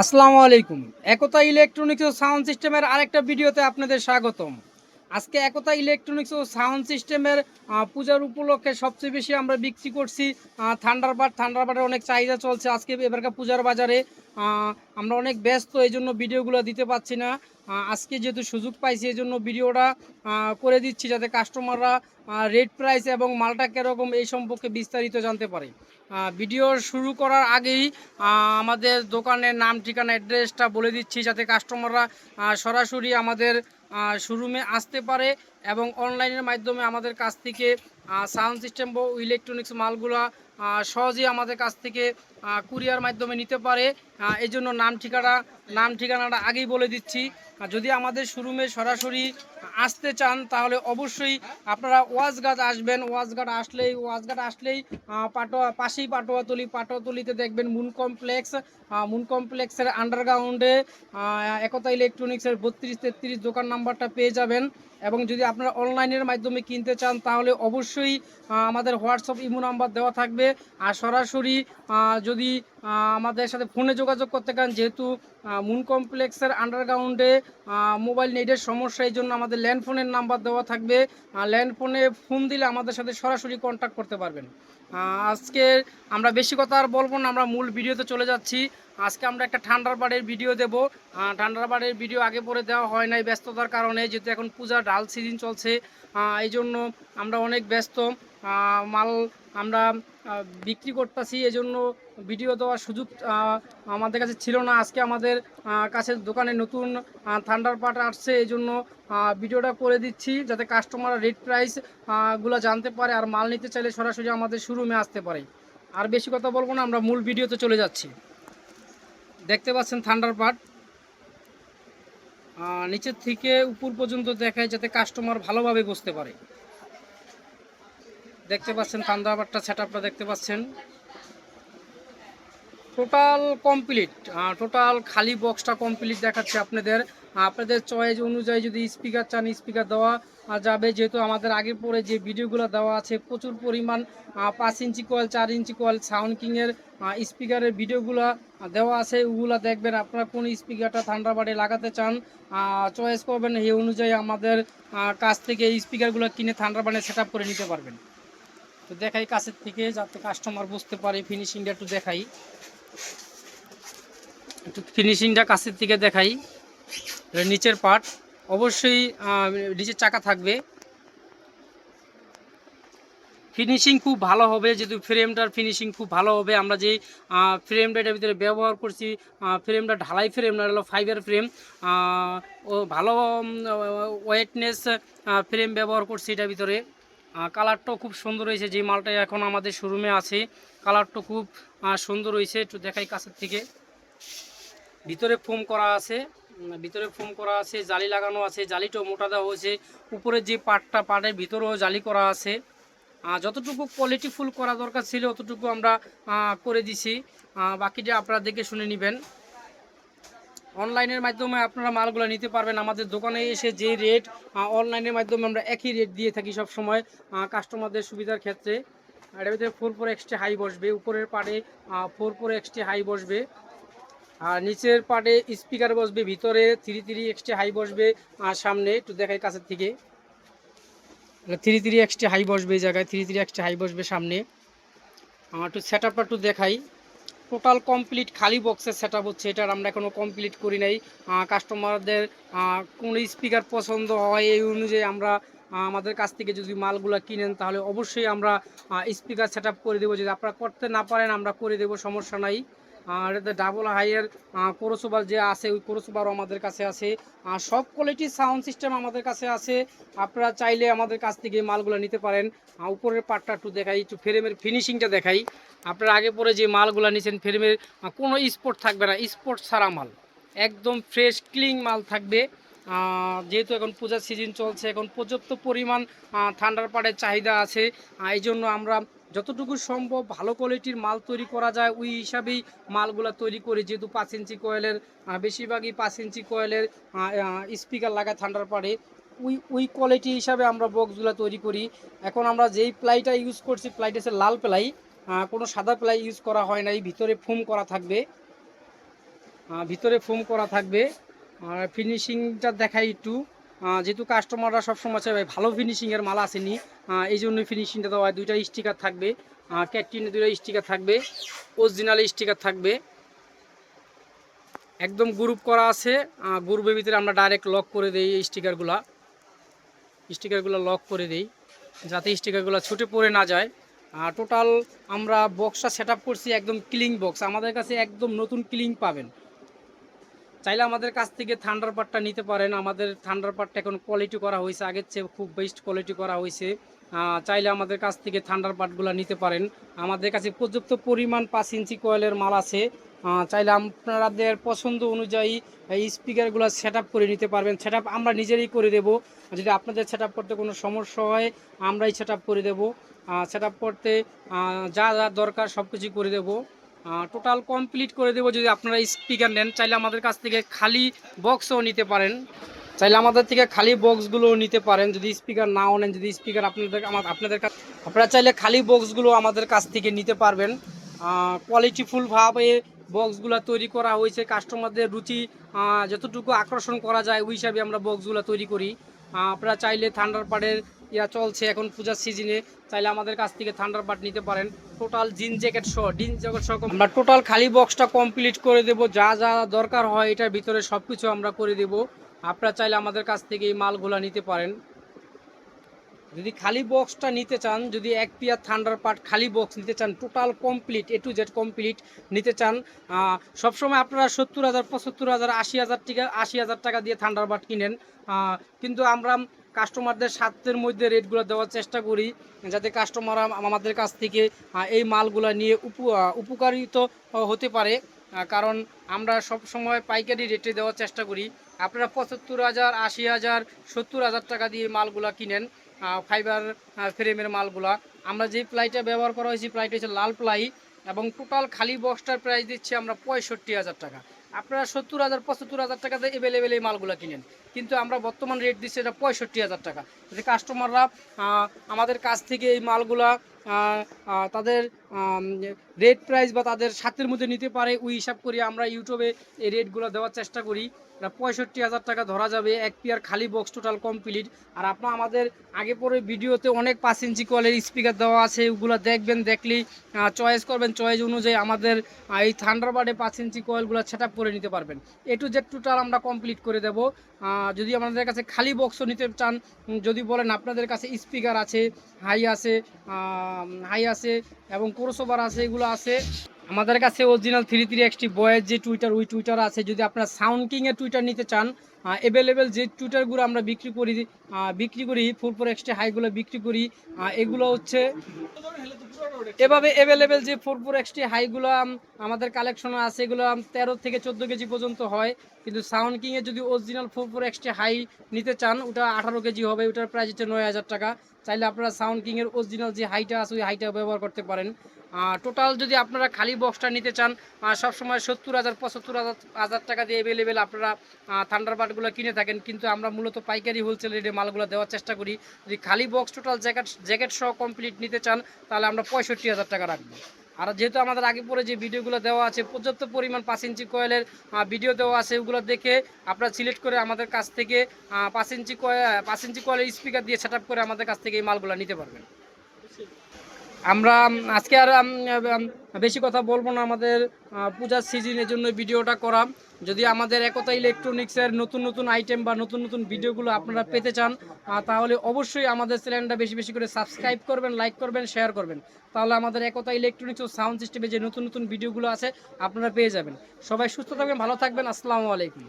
আসসালামু আলাইকুম। একতা ইলেকট্রনিক্স ও সাউন্ড সিস্টেমের আরেকটা ভিডিওতে আপনাদের স্বাগতম। আজকে একতা ইলেকট্রনিক্স ও সাউন্ড সিস্টেমের পূজার উপলক্ষে সবচেয়ে বেশি আমরা বিক্রি করছি থান্ডারবার্ড। থান্ডারবার্ডের অনেক চাহিদা চলছে আজকে এবারকার পূজার বাজারে। আমরা অনেক ব্যস্ত এই জন্য ভিডিওগুলো দিতে পারছি না। আজকে যেহেতু সুযোগ পাইছি এই জন্য ভিডিওটা করে দিচ্ছি যাতে কাস্টমাররা রেট প্রাইস এবং মালটা কীরকম এই সম্পর্কে বিস্তারিত জানতে পারে। ভিডিও শুরু করার আগেই আমাদের দোকানের নাম, ঠিকানা, অ্যাড্রেসটা বলে দিচ্ছি যাতে কাস্টমাররা সরাসরি আমাদের শোরুমে আসতে পারে এবং অনলাইনের মাধ্যমে আমাদের কাছ থেকে সাউন্ড সিস্টেম ইলেকট্রনিক্স মালগুলা সহজেই আমাদের কাছ থেকে কুরিয়ার মাধ্যমে নিতে পারে। এই জন্য নাম ঠিকানা, নাম ঠিকানাটা আগেই বলে দিচ্ছি। যদি আমাদের শোরুমে সরাসরি আসতে চান, তাহলে অবশ্যই আপনারা ওয়াজঘাট আসবেন। ওয়াজঘাট আসলেই ওয়াজঘাট আসলেই পাটোয়া, পাশেই পাটোয়াতলি। পাটোয়াতলিতে দেখবেন মুন কমপ্লেক্স। মুন কমপ্লেক্সের আন্ডারগ্রাউন্ডে একতা ইলেকট্রনিক্সের বত্রিশ তেত্রিশ দোকান নাম্বারটা পেয়ে যাবেন। এবং যদি আপনারা অনলাইনের মাধ্যমে কিনতে চান, তাহলে অবশ্যই আমাদের হোয়াটসঅ্যাপ ইমো নাম্বার দেওয়া থাকবে। আর সরাসরি যদি আমাদের সাথে ফোনে যোগাযোগ করতে চান, যেহেতু মুন কমপ্লেক্সের আন্ডারগ্রাউন্ডে মোবাইল নেটের সমস্যা, এই জন্য আমাদের ল্যান্ড ফোনের নাম্বার দেওয়া থাকবে। ল্যান্ড ফোনে ফোন দিলে আমাদের সাথে সরাসরি কন্ট্যাক্ট করতে পারবেন। আজকে আমরা বেশি কথা আর বলব না, আমরা মূল ভিডিওতে চলে যাচ্ছি। আজকে আমরা একটা ঠান্ডার বাড়ির ভিডিও দেব। ঠান্ডার বাড়ির ভিডিও আগে পরে দেওয়া হয় নাই ব্যস্ততার কারণে, যেহেতু এখন পূজা ডাল সিজন চলছে। এই জন্য আমরা অনেক ব্যস্ত। মাল আমরা বিক্রি করতেছি, এই জন্য ভিডিও দেওয়ার সুযোগ আমাদের কাছে ছিল না। আজকে আমাদের কাছে দোকানে নতুন থান্ডার পার্ট আসছে, এই জন্য ভিডিওটা করে দিচ্ছি যাতে কাস্টমার রেট প্রাইসগুলো জানতে পারে আর মাল নিতে চাইলে সরাসরি আমাদের শোরুমে আসতে পারে। আর বেশি কথা বলব না, আমরা মূল ভিডিওতে চলে যাচ্ছি। দেখতে পাচ্ছেন থান্ডার পার্ট নিচের থেকে উপর পর্যন্ত দেখায় যাতে কাস্টমার ভালোভাবে বুঝতে পারে। দেখতে পাচ্ছেন থান্ডার পার্টটা সেট আপটা দেখতে পাচ্ছেন। টোটাল কমপ্লিট টোটাল খালি বক্সটা কমপ্লিট দেখাচ্ছে আপনাদের। আপনাদের চয়েস অনুযায়ী যদি স্পিকার চান স্পিকার দেওয়া যাবে। যেহেতু আমাদের আগে পরে যে ভিডিওগুলো দেওয়া আছে, প্রচুর পরিমাণ পাঁচ ইঞ্চি কোয়াল, চার ইঞ্চি কোয়াল সাউন্ড কিংয়ের স্পিকারের ভিডিওগুলো দেওয়া আছে। ওগুলো দেখবেন আপনারা কোন স্পিকারটা থান্ডারবার্ডে লাগাতে চান চয়েস করবেন। এই অনুযায়ী আমাদের কাছ থেকে এই স্পিকারগুলো কিনে থান্ডারবার্ডে সেট করে নিতে পারবেন। তো দেখাই কাছের থেকে, যাতে কাস্টমার বুঝতে পারে। ফিনিশিংটা একটু দেখাই। একটু ফিনিশিংটা কাছের থেকে দেখাই। নিচের পার্ট অবশ্যই নিচের চাকা থাকবে। ফিনিশিং খুব ভালো হবে, যেহেতু ফ্রেমটার ফিনিশিং খুব ভালো হবে। আমরা যেই ফ্রেমটা এটার ভিতরে ব্যবহার করছি ফ্রেমটা ঢালাই ফ্রেম না হলো ফাইবার ফ্রেম ও ভালো ওয়েটনেস ফ্রেম ব্যবহার করছি এটার ভিতরে। কালারটাও খুব সুন্দর হয়েছে, যে মালটা এখন আমাদের শোরুমে আছে কালারটা খুব সুন্দর হয়েছে, একটু দেখাই কাছের থেকে। ভিতরে ফোম করা আছে ভিতরে ফোম করা আছে, জালি লাগানো আছে, জালিটাও মোটা দেওয়া হয়েছে উপরের যে পাটটা, পাটের ভিতরেও জালি করা আছে। যতটুকু কোয়ালিটি ফুল করা দরকার ছিল ততটুকু আমরা করে দিছি। বাকিটা আপনারা দেখে শুনে নেবেন। অনলাইনের মাধ্যমে আপনারা মালগুলো নিতে পারবেন। আমাদের দোকানে এসে যে রেট অনলাইনের মাধ্যমে আমরা একই রেট দিয়ে থাকি সব সময় কাস্টমারদের সুবিধার ক্ষেত্রে। এর ভিতরে ফোর ফোর এক্সটি হাই বসবে, উপরের পাড়ে ফোর ফোর এক্সটি হাই বসবে। আর নিচের পাটে স্পিকার বসবে, ভিতরে থ্রি থ্রি এক্সটি হাই বসবে, আর সামনে, একটু দেখাই কাছের থেকে থ্রি থ্রি এক্সটি হাই বসবে এই জায়গায় থ্রি থ্রি এক্সটি হাই বসবে সামনে। আমার একটু সেট আপটা একটু দেখাই। টোটাল কমপ্লিট খালি বক্সের সেট আপ হচ্ছে, এটার আমরা এখনও কমপ্লিট করি নাই। কাস্টমারদের কোন স্পিকার পছন্দ হয় এই অনুযায়ী আমরা আমাদের কাছ থেকে যদি মালগুলো কিনেন, তাহলে অবশ্যই আমরা স্পিকার সেট করে দেবো। যদি আপনারা করতে না পারেন, আমরা করে দেবো, সমস্যা নাই। আর এতে ডাবল হাইয়ের কোরোসোবার যে আছে, ওই কোরোসোবারও আমাদের কাছে আছে। আর সব কোয়ালিটির সাউন্ড সিস্টেম আমাদের কাছে আছে। আপনারা চাইলে আমাদের কাছ থেকে মালগুলো নিতে পারেন। উপরের পার্টটা একটু দেখাই, একটু ফ্রেমের ফিনিশিংটা দেখাই। আপনারা আগে পরে যে মালগুলো নিয়েছেন ফ্রেমের কোনো স্পোর্ট থাকবে না। স্পোর্ট ছাড়া মাল। একদম ফ্রেশ ক্লিন মাল থাকবে। যেহেতু এখন পূজার সিজন চলছে, এখন পর্যাপ্ত পরিমাণ ঠান্ডার পাড়ের চাহিদা আছে। এই জন্য আমরা যতটুকু সম্ভব ভালো কোয়ালিটির মাল তৈরি করা যায়, ওই হিসাবেই মালগুলো তৈরি করি। যেহেতু পাঁচ ইঞ্চি কয়েলের বেশিরভাগই পাঁচ ইঞ্চি কয়েলের স্পিকার লাগায় ঠান্ডার পাড়ে ওই ওই কোয়ালিটি হিসাবে আমরা বক্সগুলো তৈরি করি। এখন আমরা যেই প্লাইটা ইউজ করছি প্লাইটা হচ্ছে লাল প্লাই কোনো সাদা প্লাই ইউজ করা হয় নাই, ভিতরে ফোম করা থাকবে। ভিতরে ফোম করা থাকবে। আর ফিনিশিংটা দেখাই একটু। যেহেতু কাস্টমাররা সবসময় চাই ভাই, ভালো ফিনিশিংয়ের মাল আসেনি এই জন্য ফিনিশিংটা দেওয়া হয়। দুইটা স্টিকার থাকবে ক্যাটটিনে দুইটা স্টিকার থাকবে অরিজিনাল স্টিকার থাকবে। একদম গ্রুপ করা আছে গ্রুপের ভিতরে আমরা ডাইরেক্ট লক করে দিই এই স্টিকারগুলা স্টিকারগুলো লক করে দিই, যাতে স্টিকারগুলো ছুটে পড়ে না যায়। টোটাল আমরা বক্সটা সেট করছি একদম ক্লিং বক্স আমাদের কাছে একদম নতুন ক্লিং পাবেন। চাইলে আমাদের কাছ থেকে থান্ডার পার্টটা নিতে পারেন। আমাদের থান্ডার পার্টটা এখন কোয়ালিটি করা হয়েছে। আগের চেয়ে খুব বেস্ট কোয়ালিটি করা হয়েছে। চাইলে আমাদের কাছ থেকে থান্ডার পার্টগুলো নিতে পারেন। আমাদের কাছে পর্যাপ্ত পরিমাণ পাঁচ ইঞ্চি কয়েলের মাল আছে। চাইলে আপনাদের পছন্দ অনুযায়ী এই স্পিকারগুলো সেট করে নিতে পারবেন। সেট আমরা নিজেরই করে দেব। যদি আপনাদের সেট করতে কোনো সমস্যা হয়, আমরাই সেট করে দেব। সেট করতে যা যা দরকার সব কিছু করে দেবো। টোটাল কমপ্লিট করে দেবো যদি আপনারা স্পিকার নেন। চাইলে আমাদের কাছ থেকে খালি বক্সও নিতে পারেন। চাইলে আমাদের থেকে খালি বক্সগুলো নিতে পারেন। যদি স্পিকার নাও নেন, যদি স্পিকার আপনাদের আপনাদের কাছ আপনারা চাইলে খালি বক্সগুলো আমাদের কাছ থেকে নিতে পারবেন। কোয়ালিটিফুলভাবে বক্সগুলো তৈরি করা হয়েছে। কাস্টমারদের রুচি যতটুকু আকর্ষণ করা যায়, ওই হিসাবে আমরা বক্সগুলো তৈরি করি। আপনারা চাইলে থান্ডার পার্টের ইয়া চলছে এখন পূজার সিজনে, চাইলে আমাদের কাছ থেকে থান্ডার পার্ট নিতে পারেন। টোটাল জিন জ্যাকেট সহ ডিন জ্যাকেট সহ আমরা টোটাল খালি বক্সটা কমপ্লিট করে দেব, যা যা দরকার হয় এটার ভিতরে সব কিছু আমরা করে দেব। আপনারা চাইলে আমাদের কাছ থেকে এই মালগুলো নিতে পারেন। যদি খালি বক্সটা নিতে চান, যদি এক পিয়ার থান্ডার পার্ট খালি বক্স নিতে চান total complete A to Z complete নিতে চান সবসময় আপনারা সত্তর হাজার, পঁচাত্তর হাজার, আশি হাজার টাকা, আশি হাজার টাকা দিয়ে থান্ডার পার্ট কিনেন। কিন্তু আমরা কাস্টমারদের স্বার্থের মধ্যে রেটগুলো দেওয়ার চেষ্টা করি, যাতে কাস্টমাররা আমাদের কাছ থেকে এই মালগুলো নিয়ে উপ উপকারিত হতে পারে। কারণ আমরা সব সময় পাইকারি রেটে দেওয়ার চেষ্টা করি। আপনারা পঁচাত্তর হাজার, আশি হাজার, সত্তর হাজার টাকা দিয়ে মালগুলা কিনেন ফাইবার ফ্রেমের মালগুলা। আমরা যে প্লাইটা ব্যবহার করা হয়েছে প্লাইটা হচ্ছে লাল প্লাই এবং টোটাল খালি বক্সটার প্রাইস দিচ্ছি আমরা পঁয়ষট্টি হাজার টাকা। আপনারা সত্তর হাজার, পঁচাত্তর হাজার টাকাতে অ্যাভেলেবেল এই মালগুলো কিনেন। কিন্তু আমরা বর্তমান রেট দিচ্ছি এটা পঁয়ষট্টি হাজার টাকা। যদি কাস্টমাররা আমাদের কাছ থেকে এই মালগুলা তাদের রেট প্রাইস বা তাদের সাথের মধ্যে নিতে পারে, ওই হিসাব করি আমরা ইউটিউবে এই রেটগুলো দেওয়ার চেষ্টা করি। পঁয়ষট্টি হাজার টাকা ধরা যাবে, এক পেয়ার খালি বক্স টোটাল কমপ্লিট আর আপনার আমাদের আগে পরে ভিডিওতে অনেক পাঁচ ইঞ্চি কলের স্পিকার দেওয়া আছে, ওগুলো দেখবেন দেখলেই চয়েস করবেন চয়েস অনুযায়ী আমাদের এই থান্ডারবার্ডে পাঁচ ইঞ্চি কয়েলগুলো সেট আপ করে নিতে পারবেন। এ টু জেড টোটাল আমরা কমপ্লিট করে দেব। যদি আমাদের কাছে খালি বক্সও নিতে চান যদি বলেন আপনাদের কাছে স্পিকার আছে হাই আছে হাই আছে, এবং ক্রোসোভার আছে, এগুলো আছে। আমাদের কাছে অরিজিনাল থ্রি থ্রি এক্সটি বয়ের যে টুইটার ওই টুইটার আছে। যদি আপনারা সাউন্ড কিংয়ের টুইটার নিতে চান অ্যাভেলেবেল যে টুইটারগুলো আমরা বিক্রি করি বিক্রি করি ফোর ফোর এক্সট্রা হাইগুলো বিক্রি করি এগুলো হচ্ছে এভাবে অ্যাভেলেবেল যে ফোর ফোর এক্সটি হাইগুলো আম, আমাদের কালেকশন আছে এগুলো তেরো থেকে চোদ্দ কেজি পর্যন্ত হয়। কিন্তু সাউন্ড কিংয়ে যদি original four four XT high নিতে চান ওটা আঠারো কেজি হবে ওটার প্রাইস হচ্ছে নয় হাজার টাকা। চাইলে আপনারা সাউন্ড কিংয়ের অরিজিনাল যে হাইটা আছে ওই হাইটা ব্যবহার করতে পারেন। টোটাল যদি আপনারা খালি বক্সটা নিতে চান সবসময় সত্তর হাজার পঁচাত্তর হাজার হাজার টাকা দিয়ে অ্যাভেলেবেল আপনারা থান্ডার পার্টগুলো কিনে থাকেন, কিন্তু আমরা মূলত পাইকারি হোলসেল রেটে মালগুলো দেওয়ার চেষ্টা করি। যদি খালি বক্স টোটাল জ্যাকেট জ্যাকেট সহ কমপ্লিট নিতে চান, তাহলে আমরা পঁয়ষট্টি হাজার টাকা রাখব। আর যেহেতু আমাদের আগে পরে যে ভিডিওগুলো দেওয়া আছে, পর্যাপ্ত পরিমাণ পাঁচ ইঞ্চি কয়েলের ভিডিও দেওয়া আছে, ওগুলো দেখে আপনারা সিলেক্ট করে আমাদের কাছ থেকে পাঁচ ইঞ্চি কয়েল পাঁচ ইঞ্চি কয়েলের স্পিকার দিয়ে সেট করে আমাদের কাছ থেকে এই মালগুলো নিতে পারবেন। আমরা আজকে আর বেশি কথা বলব না, আমাদের পূজার সিজনের জন্য ভিডিওটা করা। যদি আমাদের একতা ইলেকট্রনিক্সের নতুন নতুন আইটেম বা নতুন নতুন ভিডিওগুলো আপনারা পেতে চান তাহলে অবশ্যই আমাদের চ্যানেলটা বেশি বেশি করে সাবস্ক্রাইব করবেন লাইক করবেন শেয়ার করবেন। তাহলে আমাদের একতা ইলেকট্রনিক্স ও সাউন্ড সিস্টেমে যে নতুন নতুন ভিডিওগুলো আছে, আপনারা পেয়ে যাবেন। সবাই সুস্থ থাকবেন, ভালো থাকবেন, আসসালামু আলাইকুম।